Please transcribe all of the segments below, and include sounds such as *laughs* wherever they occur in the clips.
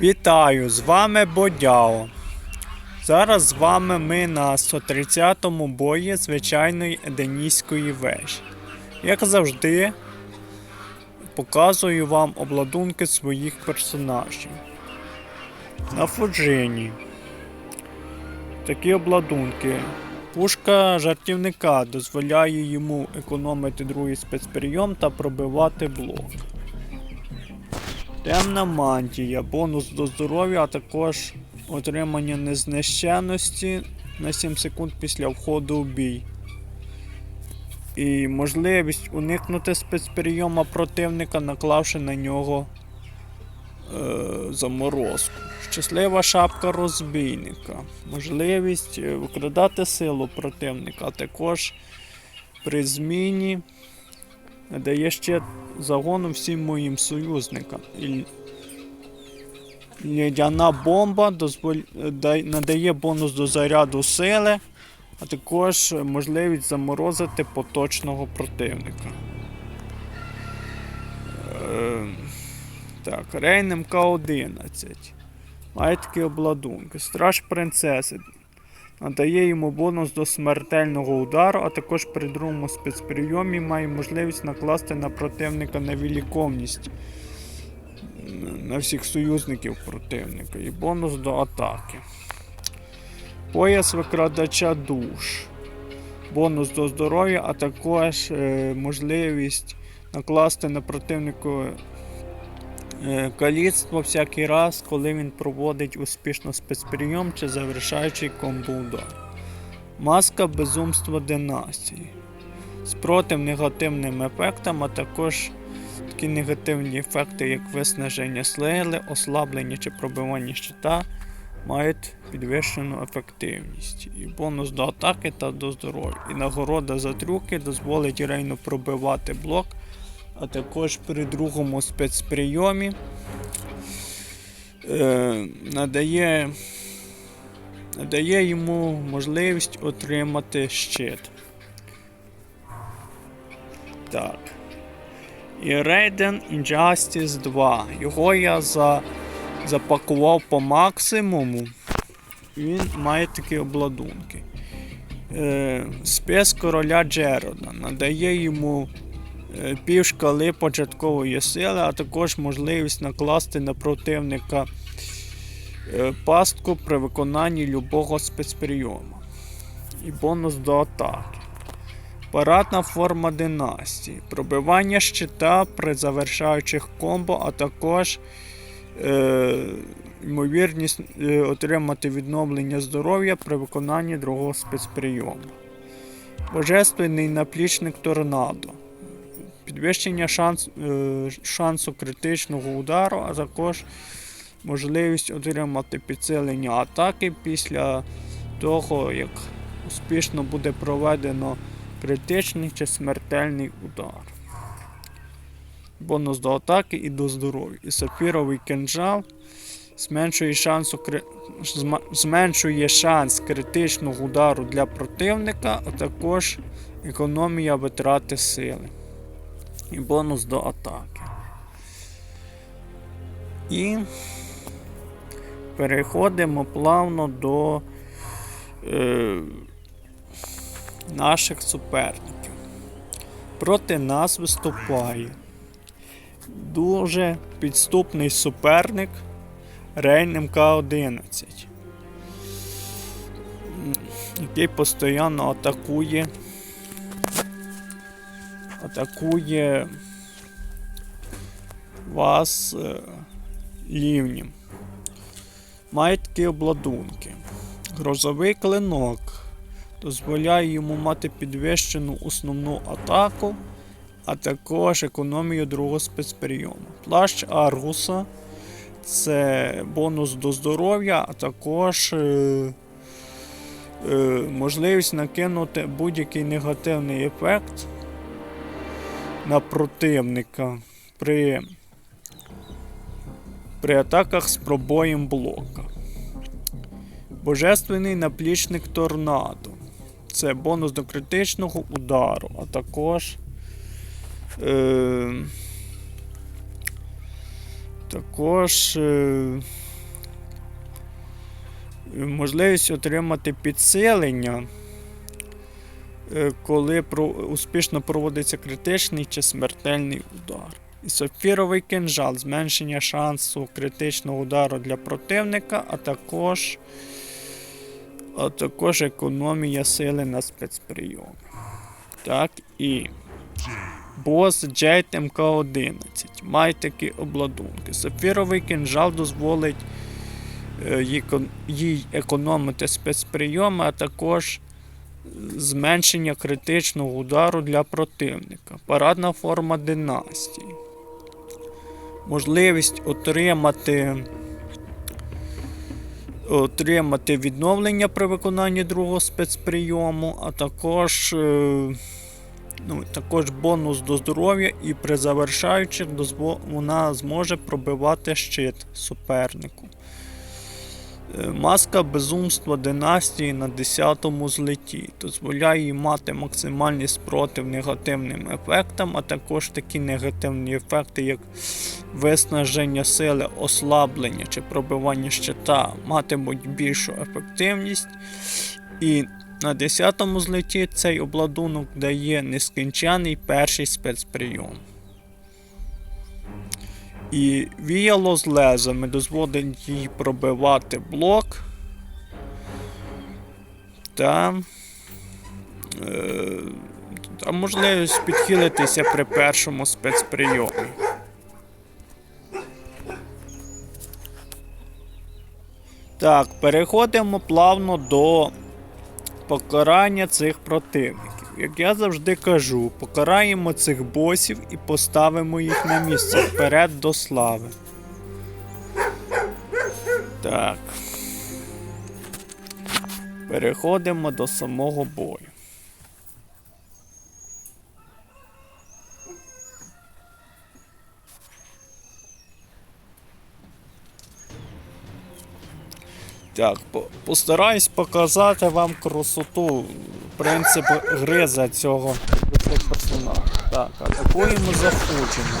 Вітаю! З вами Бодяо. Зараз з вами ми на 130-му бої звичайної Еденійської вежі. Як завжди, показую вам обладунки своїх персонажів. На Фуджині. Такі обладунки. Пушка жартівника дозволяє йому економити другий спецприйом та пробивати блок. Темна мантія, бонус до здоров'я, а також отримання незнищеності на 7 секунд після входу у бій. І можливість уникнути спецприйома противника, наклавши на нього е, заморозку. Щаслива шапка розбійника. Можливість е, викрадати силу противника, а також при зміні дає ще загону всім моїм союзникам. І Лідяна бомба надає бонус до заряду сили, а також можливість заморозити поточного противника. Е, Так, Рейн МК-11. Має такі обладунки. Страж принцеси. Надає йому бонус до смертельного удару, а також при другому спецприйомі має можливість накласти на противника невіліковність на всіх союзників противника і бонус до атаки. Пояс викрадача душ. Бонус до здоров'я, а також е, можливість накласти на противника каліцтво всякий раз, коли він проводить успішно спецприйом чи завершаючий комбо-удар. Маска безумства династії. Спротив негативним ефектам, а також такі негативні ефекти, як виснаження сили, ослаблення чи пробивання щита, мають підвищену ефективність. І бонус до атаки та до здоров'я. І нагорода за трюки дозволить Рейну пробивати блок, а також при другому спецприйомі е, надає, надає йому можливість отримати щит. Так. І Raiden Injustice 2. Його я за, запакував по максимуму. Він має такі обладунки. Е, спец короля Джерода надає йому е, пів шкали початкової сили, а також можливість накласти на противника е, пастку при виконанні любого спецприйому. І бонус до атаки. Парадна форма династії. Пробивання щита при завершаючих комбо, а також е, ймовірність е, отримати відновлення здоров'я при виконанні другого спецприйому. Божественний наплічник торнадо. Підвищення шанс, е, шансу критичного удару, а також можливість отримати підсилення атаки після того, як успішно буде проведено критичний чи смертельний удар. Бонус до атаки і до здоров'я. І сапіровий кинжал зменшує, шансу, зменшує шанс критичного удару для противника, а також економія витрати сили. І бонус до атаки. І переходимо плавно до е, наших суперників. Проти нас виступає дуже підступний суперник Рейн МК-11, який постійно атакує. Атакує вас е, лівнім. Має такі обладунки. Грозовий клинок дозволяє йому мати підвищену основну атаку, а також економію другого спецприйому. Плащ Аргуса це бонус до здоров'я, а також е, е, можливість накинути будь-який негативний ефект на противника при, при атаках з пробоєм блока. Божественний наплічник торнадо. Це бонус до критичного удару, а також. Е, також е, можливість отримати підсилення, коли успішно проводиться критичний чи смертельний удар. І сапфіровий кинжал зменшення шансу критичного удару для противника, а також, а також економія сили на спецприйоми. Так, і бос Джейт МК-11 має такі обладунки. Сапфіровий кинжал дозволить е, їй економити спецприйоми, а також зменшення критичного удару для противника. Парадна форма династії. Можливість отримати, отримати відновлення при виконанні другого спецприйому, а також, е, ну, також бонус до здоров'я, і при завершаючих вона зможе пробивати щит супернику. Е, Маска безумства династії на 10-му злеті дозволяє їй мати максимальний спротив негативним ефектам, а також такі негативні ефекти, як виснаження сили, ослаблення чи пробивання щита, матимуть більшу ефективність. І на 10-му злеті цей обладунок дає нескінчений перший спецприйом. І віяло з лезами дозволить їй пробивати блок. Та, е, та можливість підхилитися при першому спецприйомі. Так, переходимо плавно до покарання цих противників. Як я завжди кажу, покараємо цих босів і поставимо їх на місце вперед до слави. Так. Переходимо до самого бою. Так, постараюсь показати вам красоту, принцип гри за цього персонажів. Так, атакуємо зафуджено.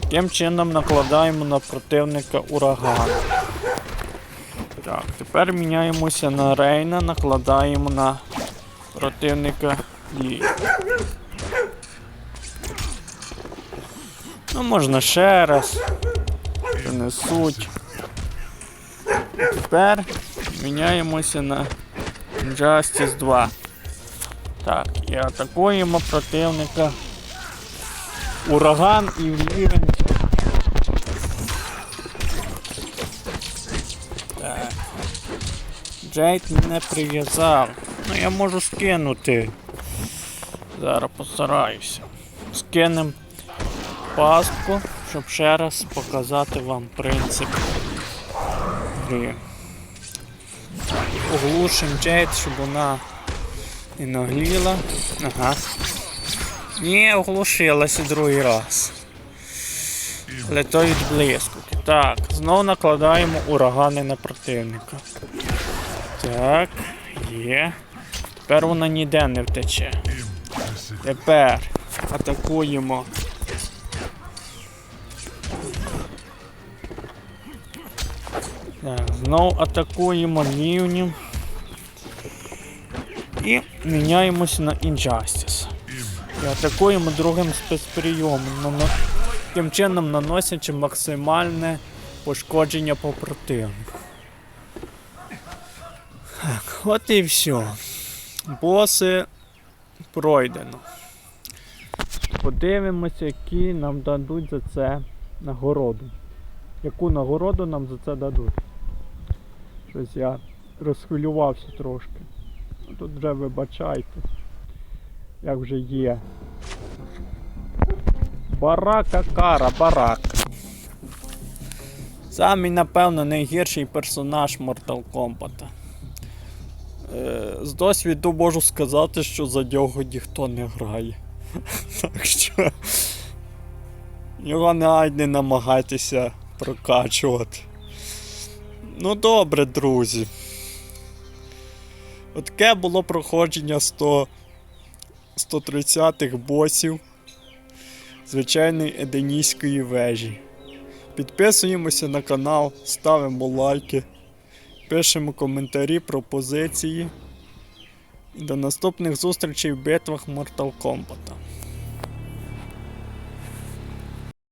Таким чином накладаємо на противника ураган. Так, тепер міняємося на Рейна, накладаємо на противника Лі. Ну, можна ще раз. Це не суть. Тепер міняємося на Justice 2. Так, і атакуємо противника. Ураган і рівень. Так. Джейд мене прив'язав. Ну я можу скинути. Зараз постараюся. Скинем пастку, щоб ще раз показати вам принцип гри. Оглушим Джейд, щоб вона не нагліла. Ага. Ні, оглушилася другий раз. Але то від блискавки. Так, знову накладаємо урагани на противника. Так, є. Тепер вона ніде не втече. Тепер атакуємо. Знову атакуємо рівнів. І міняємося на Injustice. І атакуємо другим спецприйомом, таким чином наносячи максимальне пошкодження по противнику. От і все. Боси пройдено. Подивимося, які нам дадуть за це нагороду. Яку нагороду нам за це дадуть? Щось я розхвилювався трошки. Ну, Тут вже вибачайте. Як вже є. Барака кара, барак. Самий, напевно, найгірший персонаж Mortal Kombat. Е, з досвіду можу сказати, що за нього ніхто не грає. *laughs* Так що. Його навіть не намагайтеся прокачувати. Ну добре, друзі. Отаке було проходження 100 130-х босів звичайної Еденійської вежі. Підписуємося на канал, ставимо лайки, пишемо коментарі, пропозиції. І до наступних зустрічей в битвах Mortal Kombat.